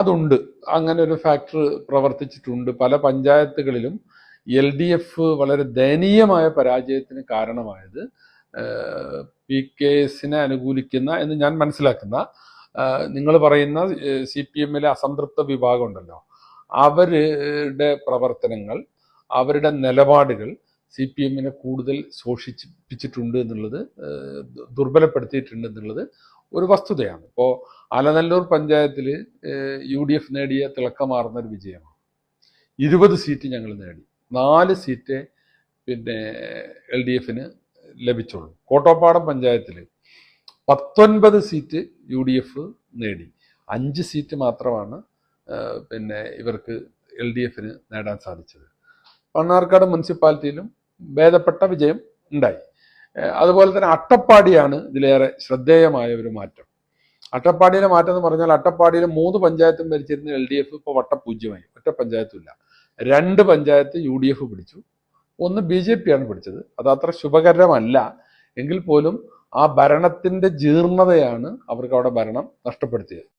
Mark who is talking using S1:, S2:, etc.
S1: അതുണ്ട്. അങ്ങനെ ഒരു ഫാക്ടർ പ്രവർത്തിച്ചിട്ടുണ്ട്. പല പഞ്ചായത്തുകളിലും എൽ ഡി എഫ് വളരെ ദയനീയമായ പരാജയത്തിന് കാരണമായത് പി കെ എസിനെ അനുകൂലിക്കുന്ന എന്ന് ഞാൻ മനസ്സിലാക്കുന്ന നിങ്ങൾ പറയുന്ന സി പി എമ്മിലെ അസംതൃപ്ത വിഭാഗം ഉണ്ടല്ലോ. അവരുടെ പ്രവർത്തനങ്ങൾ അവരുടെ നിലപാടുകൾ സി പി എമ്മിനെ കൂടുതൽ ശോഷിപ്പിച്ചിട്ടുണ്ട് എന്നുള്ളത് ദുർബലപ്പെടുത്തിയിട്ടുണ്ട് എന്നുള്ളത് ഒരു വസ്തുതയാണ്. ഇപ്പോൾ അലനല്ലൂർ പഞ്ചായത്തിൽ യു ഡി എഫ് നേടിയ തിളക്കമാർന്ന ഒരു വിജയമാണ്. ഇരുപത് സീറ്റ് ഞങ്ങൾ നേടി. നാല് സീറ്റ് പിന്നെ എൽ ഡി എഫിന് ലഭിച്ചുള്ളൂ. കോട്ടോപ്പാടം പഞ്ചായത്തിൽ പത്തൊൻപത് സീറ്റ് യു ഡി എഫ് നേടി. അഞ്ച് സീറ്റ് മാത്രമാണ് പിന്നെ ഇവർക്ക് എൽ ഡി എഫിന് നേടാൻ സാധിച്ചത്. മണ്ണാർക്കാട് മുനിസിപ്പാലിറ്റിയിലും ഭേദപ്പെട്ട വിജയം ഉണ്ടായി. അതുപോലെ തന്നെ അട്ടപ്പാടിയാണ് ഇതിലേറെ ശ്രദ്ധേയമായ ഒരു മാറ്റം. അട്ടപ്പാടിയിലെ മാറ്റം എന്ന് പറഞ്ഞാൽ അട്ടപ്പാടിയിലെ മൂന്ന് പഞ്ചായത്തും ഭരിച്ചിരുന്ന എൽ ഡി എഫ് ഇപ്പോൾ വട്ടപൂജ്യമായി. ഒറ്റ പഞ്ചായത്തും ഇല്ല. രണ്ട് പഞ്ചായത്ത് യു ഡി എഫ് പിടിച്ചു. ഒന്ന് ബി ജെ പി ആണ് പിടിച്ചത്. അത് അത്ര ശുഭകരമല്ല. എങ്കിൽ പോലും ആ ഭരണത്തിന്റെ ജീർണതയാണ് അവർക്ക് അവിടെ ഭരണം നഷ്ടപ്പെടുത്തിയത്.